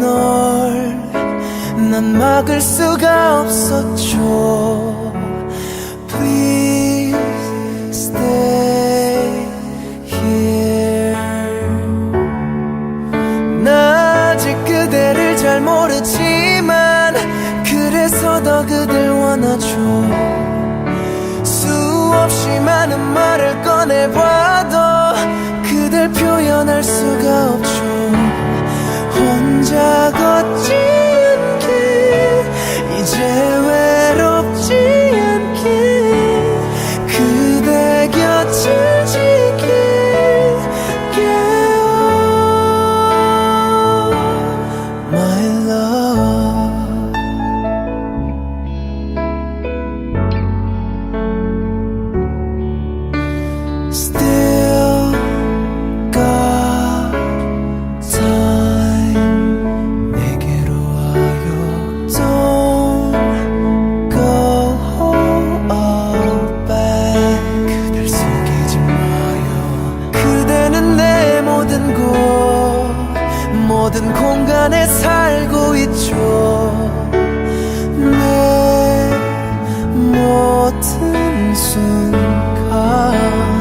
널. 난 막을 수가 없었죠 더 그댈 원하죠. 수없이 많은 말을 꺼내봐도 그댈 표현할 수가 없죠 순간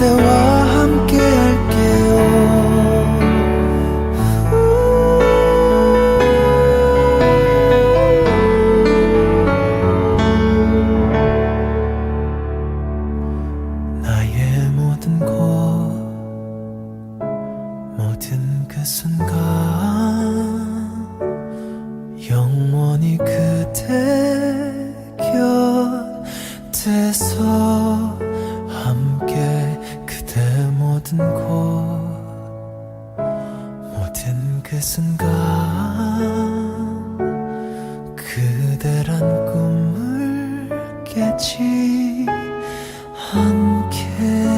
그대와 함께 할게요. 나의 모든 곳 모든 그 순간 영원히 그대 곁에서 모든 곳 모든 그 순간 그대란 꿈을 깨지 않게